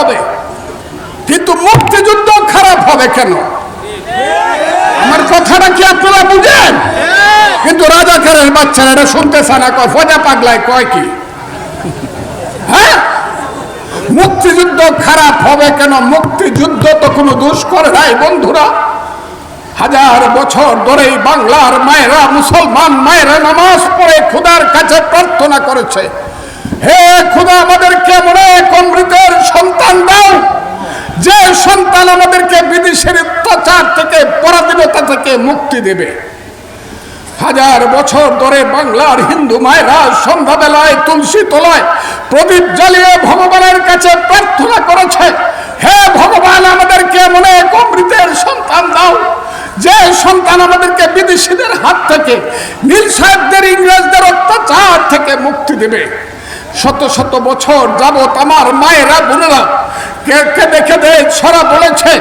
হবে। কিন্তু মুক্তিযুদ্ধ খারাপ হবে কেন? আমার কথাটা কি আপনারা বুঝেন? কিন্তু রাজাকারের বাচ্চারা এটা শুনতেছে না, কয়, ফজা পাগলায় কয় কি? হ্যাঁ? মুক্তিযুদ্ধ খারাপ হবে কেন? মুক্তিযুদ্ধ তো কোনো দোষ করে নাই বন্ধুরা। হাজার বছর ধরেই বাংলার মায়েরা মুসলমান, মায়েরা নামাজ পড়ে খুদার কাছে প্রার্থনা করেছে। হে খুদা, আমাদেরকে মনে অমৃতের সন্তান দাও যে সন্তান আমাদেরকে বিদেশের অত্যাচার থেকে, পরাধীনতা থেকে মুক্তি দেবে। হাজার বছর ধরে বাংলার হিন্দু মায়েরা সন্ধ্যাবেলায় তুলসী তলায় প্রদীপ জ্বালিয়ে ভগবানের কাছে প্রার্থনা করেছে, হে ভগবান, আমাদেরকে মনে এক অমৃতের সন্তান দাও। যে সন্তান আমাদেরকে বিদেশিদের হাত থেকে, নীল সাহেবদের, ইংরেজদের অত্যাচার থেকে মুক্তি দেবে। শত শত বছর যাব আমার মায়েরা, বোনেরা কে দেখে দে ছড়া বলেছে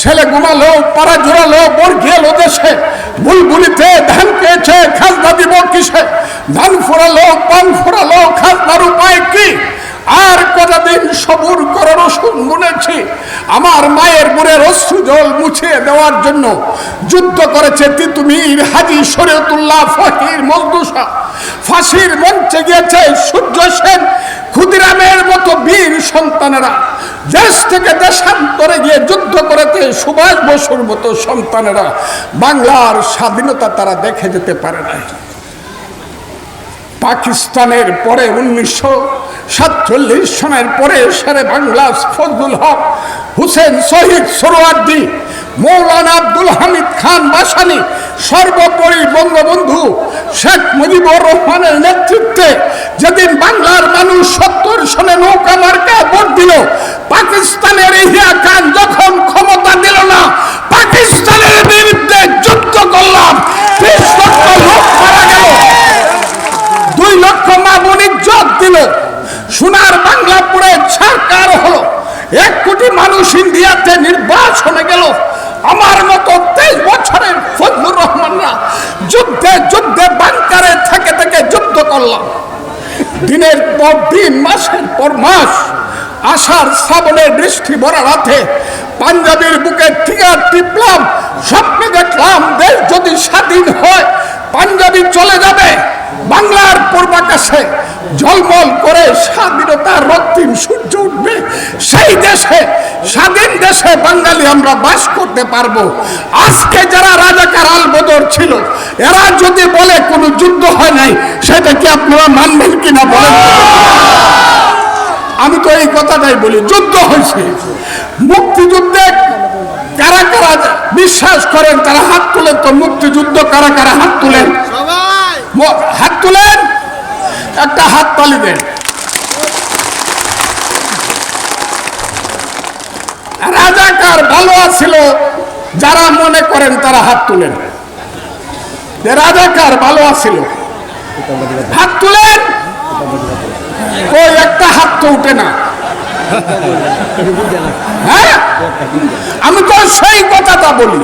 ছেলে গুমালো পাড়া জোড়ালো বর্গিয়ালো দেশে বুলবুলিতে ধান পেয়েছে, খাজনা দিব কিসে? ধান ফোরালো পান ফোরালো খাজনার উপায় কি? আর কতদিন সবুর করে রসুন গুনেছি আমার মায়ের বুড়ের অশ্রু জল মুছে দেওয়ার জন্য যুদ্ধ করেছে তিতুমির হাজি শরীয়তুল্লাহ ফকির মজদুসা ফাঁসির মঞ্চে গিয়েছে সূর্য সেন, ক্ষুদিরামের মতো বীর সন্তানেরা। দেশ থেকে দেশান্তরে গিয়ে যুদ্ধ করেছে সুভাষ বসুর মতো সন্তানেরা। বাংলার স্বাধীনতা তারা দেখে যেতে পারে না পাকিস্তানের পরে উনিশশো সাতচল্লিশ সনের পরে সেরে বাংলা ফজলুল হক, হুসেন শহীদ সরোয়ার্দি, মৌলানা আব্দুল হামিদ খান বাসানি, সর্বোপরি বঙ্গবন্ধু শেখ মুজিবুর রহমানের নেতৃত্বে যেদিন বাংলার মানুষ সত্তর সনে নৌকা মার্কা ভোট দিল, পাকিস্তানের ইহিয়া খান যখন ক্ষমতা দিল না সোনার বাংলাপুরে সরকার হলো। এক কোটি মানুষ ইন্ডিয়াতে নির্বাচনে গেল। আমার মতো তেইশ বছরের ফজলুর রহমানরা যুদ্ধে যুদ্ধে বাংকারে থেকে থেকে যুদ্ধ করলাম দিনের পর দিন, মাসের পর মাস আষাঢ় শ্রাবণের বৃষ্টি ভরা রাতে পাঞ্জাবের বুকে টিকার টিপলাম, স্বপ্নে দেখলাম দেশ যদি স্বাধীন হয়, পাঞ্জাবি চলে যাবে। বাংলার পূর্বাকাশে ঝলমল করে স্বাধীনতার রক্তিম সূর্য উঠবে। সেই দেশে, স্বাধীন দেশে বাঙালি আমরা বাস করতে পারব। আজকে যারা রাজাকার আলবদর ছিল, এরা যদি বলে কোনো যুদ্ধ হয় নাই, সেটা কি আপনারা মানবেন কিনা বলেন? আমি তো এই কথাটাই বলি, যুদ্ধ হয়েছে। মুক্তিযুদ্ধে কারা কারা বিশ্বাস করেন, তারা হাত তুলেন তো, মুক্তিযুদ্ধ কারা কারা হাত তুলেন? হাত তুলেন। একটা হাত তালি দেন রাজাকার ভালো আছিল, যারা মনে করেন তারা হাত তুলেন। রাজাকার ভালো আছিল, হাত তুলেন। ওই একটা হাত তো উঠে না। হ্যাঁ? আমি তো সেই কথাটা বলি,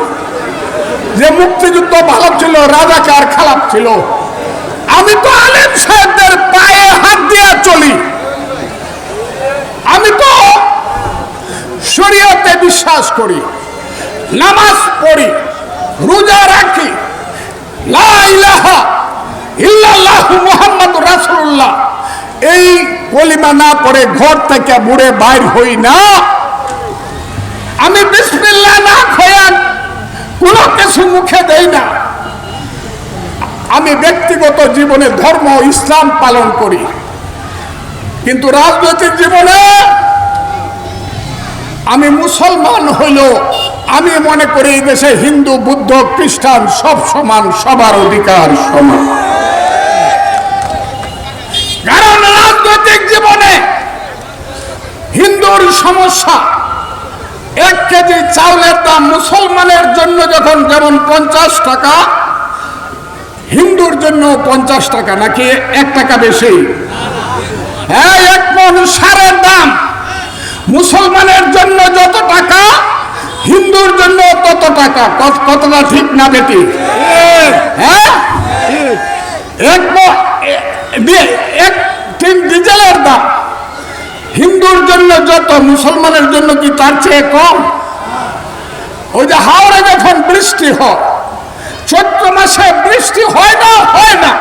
যে মুক্তিযুদ্ধ ভালো ছিল, রাজাকার খারাপ ছিল। আমি তো আলেম সাহেবদের পায়ে হাত দিয়ে চলি। আমি তো শরীয়তে বিশ্বাস করি, নামাজ পড়ি, রোজা রাখি। ইল্লাল্লাহু রাসূলুল্লাহ। এই কলিমা না পড়ে ঘর থেকে বুড়ে বাইর হই না। আমি বিসমিল্লাহ না খয়া কোনো কিছু মুখে দেই না। আমি ব্যক্তিগত জীবনে ধর্ম ইসলাম পালন করি। কিন্তু রাজনৈতিক জীবনে আমি মুসলমান হইল আমি মনে করি এই দেশে হিন্দু, বুদ্ধ, খ্রিস্টান সব সমান, সবার অধিকার সমান। কারণ রাজনৈতিক জীবনে হিন্দুর সমস্যা, এক কেজি চাউলের দাম মুসলমানের জন্য যখন যেমন পঞ্চাশ টাকা হিন্দুর জন্য পঞ্চাশ টাকা নাকি এক টাকা বেশি? হ্যাঁ সারের দাম। মুসলমানের জন্য যত টাকা, হিন্দুর জন্য তত টাকা। কতটা ঠিক না বেটি? হ্যাঁ? এক টিন ডিজেলের দাম। হিন্দুর জন্য যত, মুসলমানের জন্য কি তার চেয়ে কম? ওই যে হাওড়ে যখন বৃষ্টি হয় চৈত্র মাসে বৃষ্টি হয় না হয় না।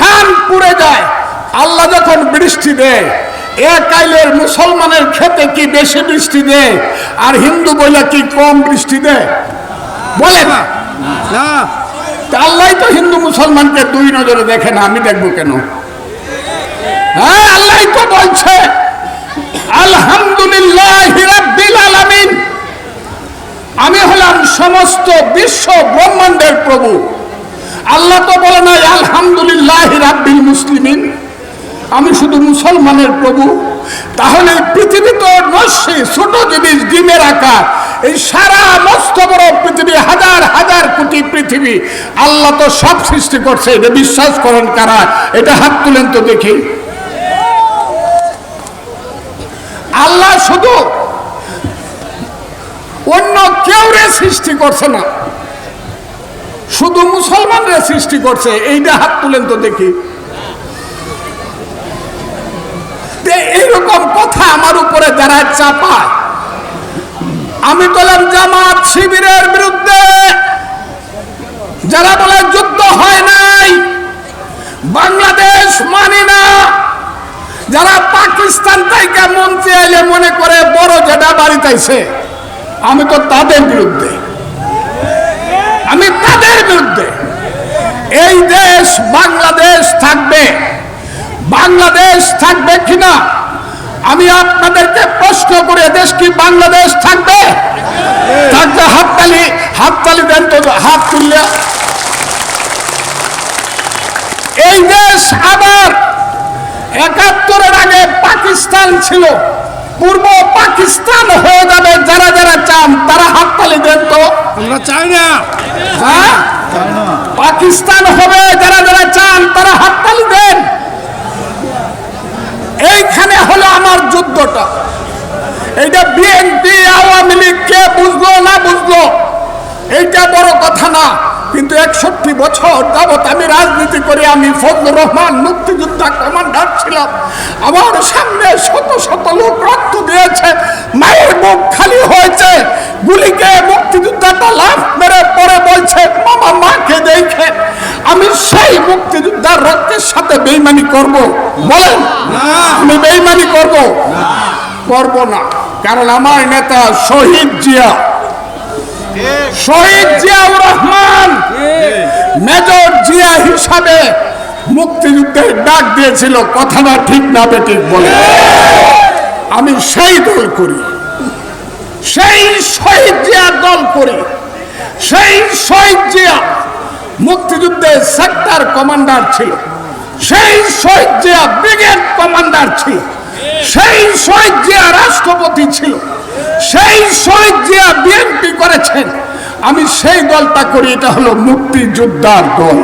ধান পুড়ে যায়। আল্লাহ যখন বৃষ্টি দেয় এক আইলের মুসলমানের খেতে কি বেশি বৃষ্টি দেয়? আর হিন্দু বলে কি কম বৃষ্টি দেয়? বলে না। না। আল্লাহ তো হিন্দু মুসলমানকে দুই নজরে দেখে না, আমি দেখব কেন? হ্যাঁ আল্লাহ তো বলছে, আলহামদুলিল্লাহ রাব্বিল আলামিন। আমি হলাম সমস্ত বিশ্ব ব্রহ্মাণ্ডের প্রভু। আল্লাহ তো বলে নাই, আলহামদুলিল্লাহ রাব্বিল মুসলিমিন। আমি শুধু মুসলমানের প্রভু। তাহলে পৃথিবী তো নস্যি ছোট জিনিস, ডিমের আকার। এই সারা মস্ত বড় পৃথিবী, হাজার হাজার কোটি পৃথিবী। আল্লাহ তো সব সৃষ্টি করছে, এটা বিশ্বাস করেন কারা? এটা হাত তুলেন তো দেখি। আল্লাহ শুধু অন্য কেউ রে সৃষ্টি করছে না। শুধু মুসলমানরা সৃষ্টি করছে এইটা হাত তুলেন তো দেখি। এইরকম কথা আমার উপরে যারা চাপায়, আমি বললাম, জামাত শিবিরের বিরুদ্ধে যারা বলে যুদ্ধ হয় নাই, বাংলাদেশ মানি না। যারা পাকিস্তান থেকে মন্ত্রী এলে মনে করে বড় যেটা বাড়িতেছে, আমি তো তাদের বিরুদ্ধে। আমি তাদের বিরুদ্ধে। এই দেশ বাংলাদেশ থাকবে। বাংলাদেশ থাকবে কিনা? আমি আপনাদেরকে প্রশ্ন করে দেশ কি বাংলাদেশ থাকবে? থাকবে হাততালি হাততালি দেন তো হাত তুললে। এই দেশ আবার একাত্তরের আগে পাকিস্তান ছিল। পূর্ব পাকিস্তান হয়ে যাবে। যারা যারা চান তারা হাততালি দেন তো। আমরা চাই না। হ্যাঁ? পাকিস্তান হবে যারা যারা চান তারা হাততালি দেন। এইখানে হলো আমার যুদ্ধটা। এইটা বিএনপি আওয়ামী লীগ কে বুঝলো না বুঝলো? এইটা বড় কথা না কিন্তু একষট্টি বছর যাবৎ আমি রাজনীতি করে আমি ফজলুর রহমান মুক্তিযোদ্ধা কমান্ডার ছিলাম। আমার সামনে শত শত লোক রক্ত দিয়েছে মায়ের মুখ খালি হয়েছে গুলিকে মুক্তিযোদ্ধাটা লাভ মেরে পরে বলছে মামা মাকে দেখে আমি সেই মুক্তিযোদ্ধার রক্তের সাথে বেইমানি করব। বলেন আমি বেইমানি করব? করব না। কারণ আমার নেতা শহীদ জিয়া। শহীদ জিয়াউর রহমান মেজর জিয়া হিসাবে মুক্তিযুদ্ধের ডাক দিয়েছিল কথাটা ঠিক না বেঠিক বলে। আমি সেই দল করি। সেই শহীদ জিয়া দল করে সেই শহীদ জিয়া মুক্তিযুদ্ধে সেক্টর কমান্ডার ছিল সেই শহীদ জিয়া ব্রিগেড কমান্ডার ছিল সেই শহীদ জিয়া রাষ্ট্রপতি ছিল সেই শহীদ জিয়া বিএনপি করেছেন। আমি সেই দলটা করি এটা হলো মুক্তিযোদ্ধার দল।